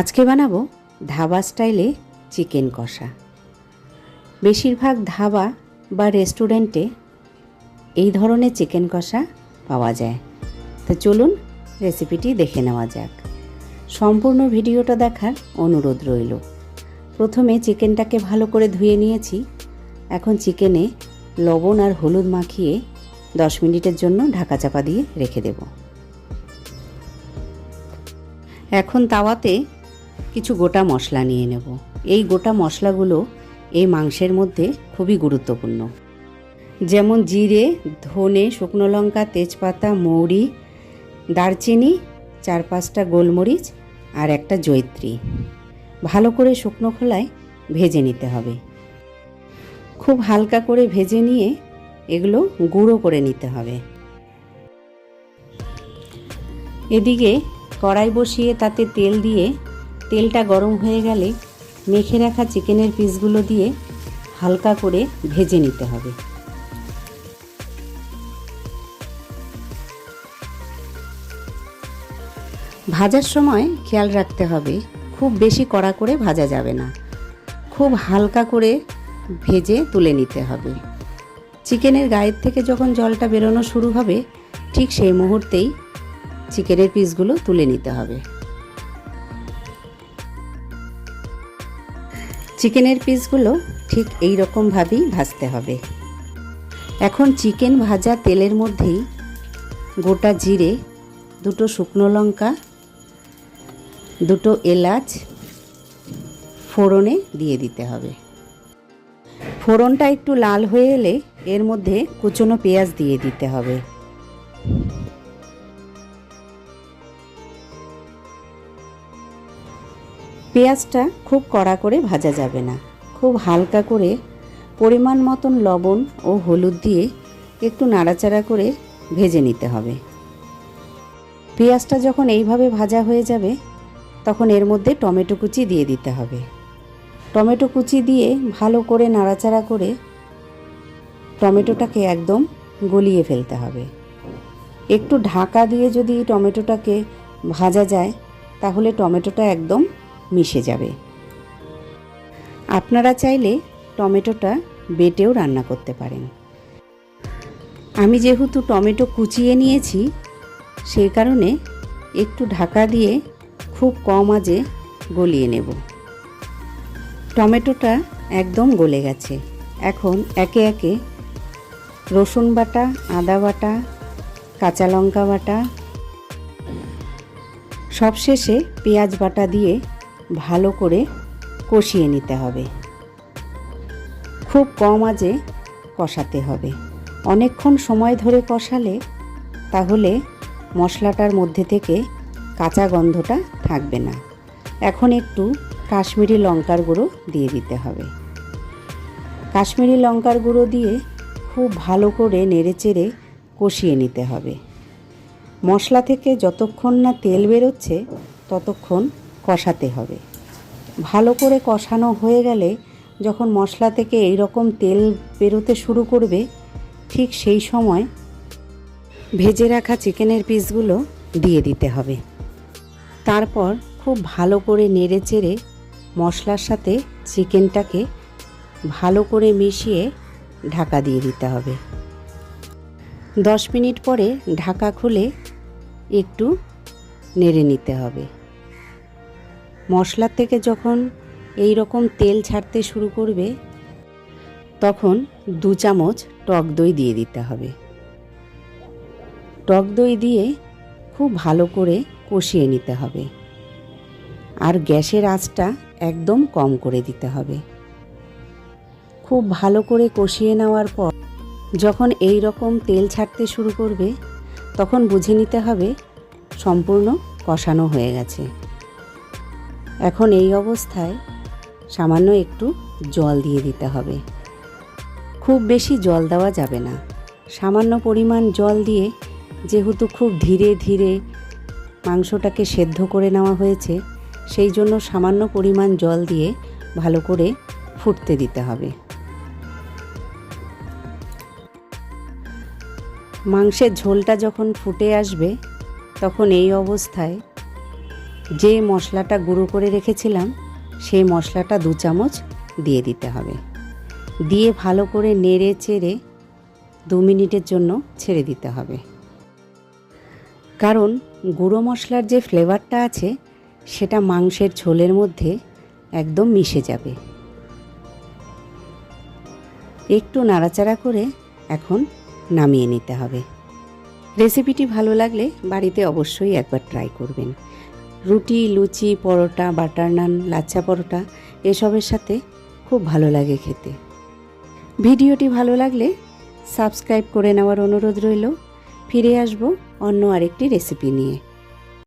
আজকে বানাবো ধাবা স্টাইলে চিকেন কষা। বেশিরভাগ ধাবা বা রেস্টুরেন্টে এই ধরনের চিকেন কষা পাওয়া যায়। তো চলুন রেসিপিটি দেখে নেওয়া যাক। সম্পূর্ণ ভিডিওটা দেখার অনুরোধ রইল। প্রথমে চিকেনটাকে ভালো করে ধুয়ে নিয়েছি। এখন চিকেনে লবণ আর হলুদ মাখিয়ে দশ মিনিটের জন্য ঢাকা চাপা দিয়ে রেখে দেব। এখন তাওয়াতে কিছু গোটা মশলা নিয়ে নেব। এই গোটা মশলাগুলো এই মাংসের মধ্যে খুবই গুরুত্বপূর্ণ। যেমন জিরে, ধনে, শুকনো লঙ্কা, তেজপাতা, মৌরি, দারচিনি, চার পাঁচটা গোলমরিচ আর একটা জৈত্রী ভালো করে শুকনো খোলায় ভেজে নিতে হবে। খুব হালকা করে ভেজে নিয়ে এগুলো গুঁড়ো করে নিতে হবে। এদিকে কড়াই বসিয়ে তাতে তেল দিয়ে তেলটা গরম হয়ে গেলে মেখে রাখা চিকেনের পিসগুলো দিয়ে হালকা করে ভেজে নিতে হবে। ভাজার সময় খেয়াল রাখতে হবে, খুব বেশি কড়া করে ভাজা যাবে না। খুব হালকা করে ভেজে তুলে নিতে হবে। চিকেনের গায়ের থেকে যখন জলটা বেরোনো শুরু হবে, ঠিক সেই মুহূর্তেই চিকেনের পিসগুলো তুলে নিতে হবে। চিকেনের পিসগুলো ঠিক এই রকমভাবেই ভাজতে হবে। এখন চিকেন ভাজা তেলের মধ্যেই গোটা জিরে, দুটো শুকনো লঙ্কা, দুটো এলাচ ফোড়নে দিয়ে দিতে হবে। ফোড়নটা একটু লাল হয়ে এলে এর মধ্যে কুচনো পেঁয়াজ দিয়ে দিতে হবে। পেঁয়াজটা খুব কড়া করে ভাজা যাবে না। খুব হালকা করে পরিমাণ মতন লবণ ও হলুদ দিয়ে একটু নাড়াচাড়া করে ভেজে নিতে হবে। পেঁয়াজটা যখন এইভাবে ভাজা হয়ে যাবে, তখন এর মধ্যে টমেটো কুচি দিয়ে দিতে হবে। টমেটো কুচি দিয়ে ভালো করে নাড়াচাড়া করে টমেটোটাকে একদম গলিয়ে ফেলতে হবে। একটু ঢাকা দিয়ে যদি টমেটোটাকে ভাজা যায়, তাহলে টমেটোটা একদম মিশে যাবে। আপনারা চাইলে টমেটোটা বেটেও রান্না করতে পারেন। আমি যেহেতু টমেটো কুচিয়ে নিয়েছি সেই কারণে একটু ঢাকা দিয়ে খুব কম আজে গলিয়ে নেব। টমেটোটা একদম গলে গেছে। এখন একে একে রসুন বাটা, আদা বাটা, কাঁচা লঙ্কা বাটা, সবশেষে পেঁয়াজ বাটা দিয়ে ভালো করে কষিয়ে নিতে হবে। খুব কম আজে কষাতে হবে। অনেকক্ষণ সময় ধরে কষালে তাহলে মশলাটার মধ্যে থেকে কাঁচা গন্ধটা থাকবে না। এখন একটু কাশ্মীরি লঙ্কার গুঁড়ো দিয়ে দিতে হবে। কাশ্মীরি লঙ্কার গুঁড়ো দিয়ে খুব ভালো করে নেড়েচেড়ে কষিয়ে নিতে হবে। মশলা থেকে যতক্ষণ না তেল বেরোচ্ছে, ততক্ষণ কষাতে হবে। ভালো করে কষানো হয়ে গেলে যখন মশলা থেকে এই রকম তেল বেরোতে শুরু করবে, ঠিক সেই সময় ভেজে রাখা চিকেনের পিসগুলো দিয়ে দিতে হবে। তারপর খুব ভালো করে নেড়ে চেড়ে মশলার সাথে চিকেনটাকে ভালো করে মিশিয়ে ঢাকা দিয়ে দিতে হবে। দশ মিনিট পরে ঢাকা খুলে একটু নেড়ে নিতে হবে। মশলার থেকে যখন এই রকম তেল ছাড়তে শুরু করবে, তখন দু চামচ টক দই দিয়ে দিতে হবে। টক দই দিয়ে খুব ভালো করে কষিয়ে নিতে হবে। আর গ্যাসের আঁচটা একদম কম করে দিতে হবে। খুব ভালো করে কষিয়ে নেওয়ার পর, যখন এই রকম তেল ছাড়তে শুরু করবে, তখন বুঝে নিতে হবে সম্পূর্ণ কষানো হয়ে গেছে। এখন এই অবস্থায় সামান্য একটু জল দিয়ে দিতে হবে। খুব বেশি জল দেওয়া যাবে না। সামান্য পরিমাণ জল দিয়ে যেহেতু খুব ধীরে ধীরে মাংসটাকে সেদ্ধ করে নেওয়া হয়েছে, সেই জন্য সামান্য পরিমাণ জল দিয়ে ভালো করে ফুটতে দিতে হবে। মাংসের ঝোলটা যখন ফুটে আসবে, তখন এই অবস্থায় যে মশলাটা গুঁড়ো করে রেখেছিলাম, সেই মশলাটা দু চামচ দিয়ে দিতে হবে। দিয়ে ভালো করে নেড়ে চেড়ে দু মিনিটের জন্য ছেড়ে দিতে হবে। কারণ গুঁড়ো মশলার যে ফ্লেভারটা আছে, সেটা মাংসের ঝোলের মধ্যে একদম মিশে যাবে। একটু নাড়াচাড়া করে এখন নামিয়ে নিতে হবে। রেসিপিটি ভালো লাগলে বাড়িতে অবশ্যই একবার ট্রাই করবেন। রুটি, লুচি, পরোটা, বাটার নান, লাচ্ছা পরোটা এসবের সাথে খুব ভালো লাগে খেতে। ভিডিওটি ভালো লাগলে সাবস্ক্রাইব করে নেওয়ার অনুরোধ রইল। ফিরে আসব অন্য আরেকটি রেসিপি নিয়ে।